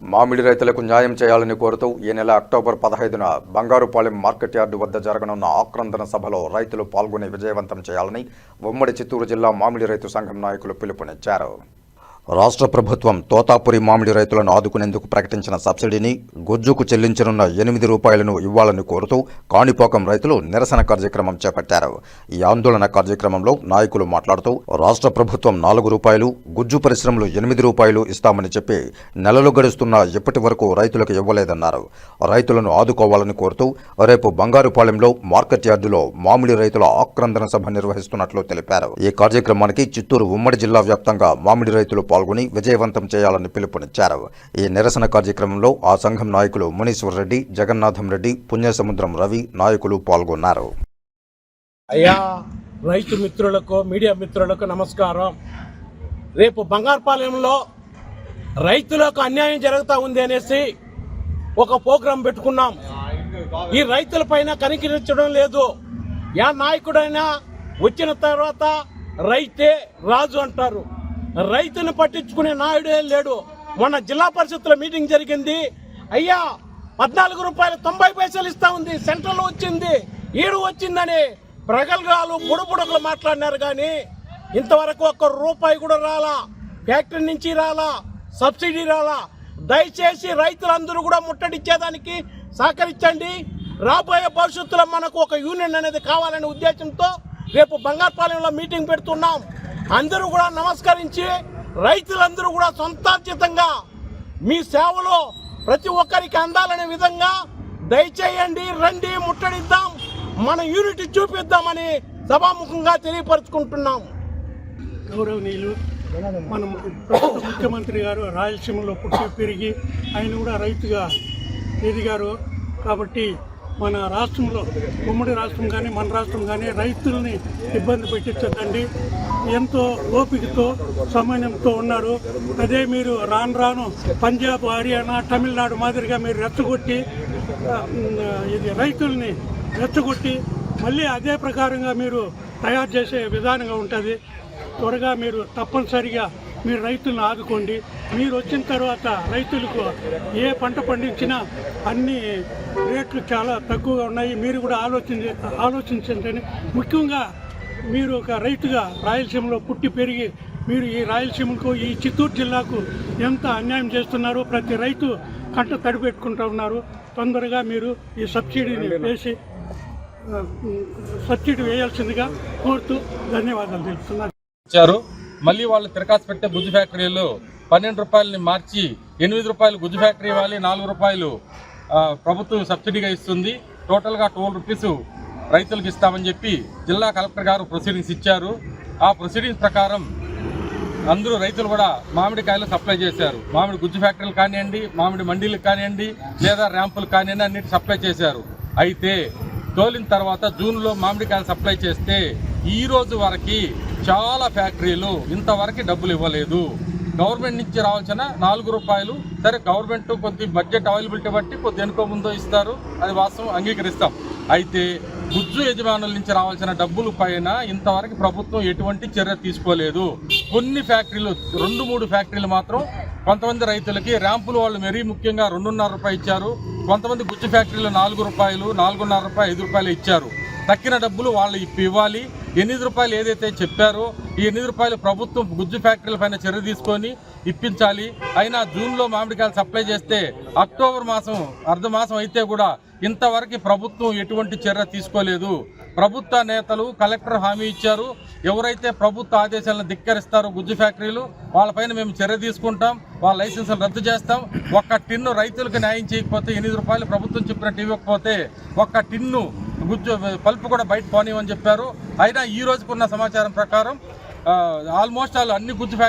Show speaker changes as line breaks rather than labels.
మామిడి రైతులకు న్యాయం చేయాలని కోరుతూ ఈ నెల అక్టోబర్ పదహైదున బంగారుపాలెం మార్కెట్ యార్డు వద్ద జరగనున్న ఆక్రందన సభలో రైతులు పాల్గొని విజయవంతం చేయాలని ఉమ్మడి చిత్తూరు జిల్లా మామిడి రైతు సంఘం నాయకులు పిలుపునిచ్చారు. రాష్ట్ర ప్రభుత్వం తోతాపురి మామిడి రైతులను ఆదుకునేందుకు ప్రకటించిన సబ్సిడీని గుజ్జుకు చెల్లించనున్న ఎనిమిది రూపాయలను ఇవ్వాలని కోరుతూ కాణిపోకం రైతులు నిరసన కార్యక్రమం చేపట్టారు. ఈ ఆందోళన కార్యక్రమంలో నాయకులు మాట్లాడుతూ రాష్ట్ర ప్రభుత్వం నాలుగు రూపాయలు గుజ్జు పరిశ్రమలు ఎనిమిది రూపాయలు ఇస్తామని చెప్పి నెలలు గడుస్తున్నా ఇప్పటి వరకు రైతులకు ఇవ్వలేదన్నారు. రైతులను ఆదుకోవాలని కోరుతూ రేపు బంగారుపాలెంలో మార్కెట్ యార్డులో మామిడి రైతుల ఆక్రందన సభ నిర్వహిస్తున్నట్లు తెలిపారు. ఈ కార్యక్రమానికి చిత్తూరు ఉమ్మడి జిల్లా వ్యాప్తంగా మామిడి రైతులు పాల్గొని విజయవంతం చేయాలని పిలుపునిచ్చారు. ఈ నిరసన కార్యక్రమంలో ఆ సంఘం నాయకులు మునీశ్వర్ రెడ్డి జగన్నాథం రెడ్డి పుణ్యసముద్రం రవి నాయకులు పాల్గొన్నారు.
అయ్యా రైతు మిత్రులకు మీడియా మిత్రులకు నమస్కారం. రేపు బంగారుపాలెంలో రైతులకు అన్యాయం జరుగుతూ ఉంది అనేసి ఒక ప్రోగ్రాం పెట్టుకున్నాం. ఈ రైతుల పైన కనికరించడం లేదు. యా నాయకుడైనా వచ్చిన తర్వాత రైతే రాజు అంటారు. రైతును పట్టించుకునే నాయుడే లేడు. మొన్న జిల్లా పరిషత్తుల మీటింగ్ జరిగింది. అయ్యా పద్నాలుగు రూపాయలు తొంభై పైసలు ఇస్తా ఉంది. సెంట్రల్ వచ్చింది. ఈడు వచ్చిందని ప్రగల్గాలు బుడబుడకలు మాట్లాడినారు కానీ ఇంతవరకు ఒక్క రూపాయి కూడా రాలా. ఫ్యాక్టరీ నుంచి రాలా సబ్సిడీ రాలా. దయచేసి రైతులందరూ కూడా ముట్టడిచ్చేదానికి సహకరించండి. రాబోయే భవిష్యత్తులో మనకు ఒక యూనియన్ అనేది కావాలనే ఉద్దేశంతో రేపు బంగారుపాలెంలో మీటింగ్ పెడుతున్నాం. అందరూ కూడా నమస్కరించి రైతులందరూ కూడా సొంతార్జితంగా మీ సేవలో ప్రతి ఒక్కరికి అందాలనే విధంగా దయచేయండి రండి ముట్టడిద్దాం. మన యూనిటీ చూపిద్దామని సభాముఖంగా తెలియపరుచుకుంటున్నాం.
గౌరవనీయులు మన ముఖ్యమంత్రి గారు రాయలసీమలో పుట్టి పెరిగి ఆయన కూడా రైతుగా ఎదిగారు కాబట్టి మన రాష్ట్రంలో ఉమ్మడి రాష్ట్రం కానీ మన రాష్ట్రం కానీ రైతుల్ని ఇబ్బంది పెట్టించద్దండి. ఎంతో ఓపికతో సమన్వయంతో ఉన్నారు. అదే మీరు రాను రాను పంజాబ్ హర్యానా తమిళనాడు మాదిరిగా మీరు రెచ్చగొట్టి ఇది రైతుల్ని రెచ్చగొట్టి మళ్ళీ అదే ప్రకారంగా మీరు తయారు చేసే విధానంగా ఉంటుంది. త్వరగా మీరు తప్పనిసరిగా మీరు రైతులను ఆదుకోండి. మీరు వచ్చిన తర్వాత రైతులకు ఏ పంట పండించినా అన్ని రేట్లు చాలా తక్కువగా ఉన్నాయి. మీరు కూడా ఆలోచించి ఆలోచించండి. ముఖ్యంగా మీరు ఒక రైతుగా రాయలసీమలో పుట్టి పెరిగి మీరు ఈ రాయలసీమకు ఈ చిత్తూరు జిల్లాకు ఎంత అన్యాయం చేస్తున్నారో? ప్రతి రైతు కంట తడిపెట్టుకుంటూ ఉన్నారు. తొందరగా మీరు ఈ సబ్సిడీని వేసి సబ్సిడీ వేయాల్సిందిగా కోరుతూ ధన్యవాదాలు
తెలుపుతున్నారు మళ్ళీ వాళ్ళు తిరకాసు పెట్టే గుజ్జు ఫ్యాక్టరీలు పన్నెండు రూపాయలని మార్చి ఎనిమిది రూపాయలు గుజ్జు ఫ్యాక్టరీ ఇవ్వాలి నాలుగు రూపాయలు ప్రభుత్వం సబ్సిడీగా ఇస్తుంది. టోటల్గా ట్వెల్వ్ రూపీస్ రైతులకు ఇస్తామని చెప్పి జిల్లా కలెక్టర్ గారు ప్రొసీడింగ్స్ ఇచ్చారు. ఆ ప్రొసీడింగ్స్ ప్రకారం అందరూ రైతులు కూడా మామిడికాయలు సప్లై చేశారు. మామిడి గుజ్జు ఫ్యాక్టరీలు కానివ్వండి మామిడి మండీలకు కానివ్వండి లేదా ర్యాంపులు కానివ్వండి అన్నిటి సప్లై చేశారు. అయితే తోలిన తర్వాత జూన్లో మామిడికాయలు సప్లై చేస్తే ఈ రోజు వరకు చాలా ఫ్యాక్టరీలు ఇంతవరకు డబ్బులు ఇవ్వలేదు. గవర్నమెంట్ నుంచి రావాల్సిన నాలుగు రూపాయలు సరే గవర్నమెంట్ కొద్ది బడ్జెట్ అవైలబిలిటీ బట్టి కొద్ది ఎనుకో ముందో ఇస్తారు అది వాస్తవం అంగీకరిస్తాం. అయితే గుజ్జు యజమానుల నుంచి రావాల్సిన డబ్బులు పైన ఇంతవరకు ప్రభుత్వం ఎటువంటి చర్య తీసుకోలేదు. కొన్ని ఫ్యాక్టరీలు రెండు మూడు ఫ్యాక్టరీలు మాత్రం కొంతమంది రైతులకి ర్యాంపులు వాళ్ళు మరీ ముఖ్యంగా రెండున్నర రూపాయలు ఇచ్చారు. కొంతమంది గుజ్జు ఫ్యాక్టరీలు నాలుగు రూపాయలు నాలుగున్నర రూపాయలు ఐదు రూపాయలు ఇచ్చారు. తక్కిన డబ్బులు వాళ్ళు ఇప్పి ఇవ్వాలి ఎనిమిది రూపాయలు ఏదైతే చెప్పారో ఈ ఎనిమిది రూపాయలు ప్రభుత్వం గుజ్జు ఫ్యాక్టరీల పైన చర్య తీసుకొని ఇప్పించాలి. అయినా జూన్లో మామిడికాయలు సప్లై చేస్తే అక్టోబర్ మాసం అర్ధ మాసం అయితే కూడా ఇంతవరకు ప్రభుత్వం ఎటువంటి చర్య తీసుకోలేదు. ప్రభుత్వ నేతలు కలెక్టర్ హామీ ఇచ్చారు. ఎవరైతే ప్రభుత్వ ఆదేశాలను ధిక్కరిస్తారో గుజ్జు ఫ్యాక్టరీలు వాళ్ళపైన మేము చర్య తీసుకుంటాం. వాళ్ళ లైసెన్సులు రద్దు చేస్తాం. ఒక్క టిన్ను రైతులకు న్యాయం చేయకపోతే ఎనిమిది రూపాయలు ప్రభుత్వం చెప్పినట్టు ఇవ్వకపోతే ఒక్క టిన్ను గుజ్జు పల్పు కూడా బయట పోనివని చెప్పారు. అయినా ఈ రోజుకున్న సమాచారం ప్రకారం ఆల్మోస్ట్ ఆల్ అన్ని గుజ్జు ఫ్యాక్టరీ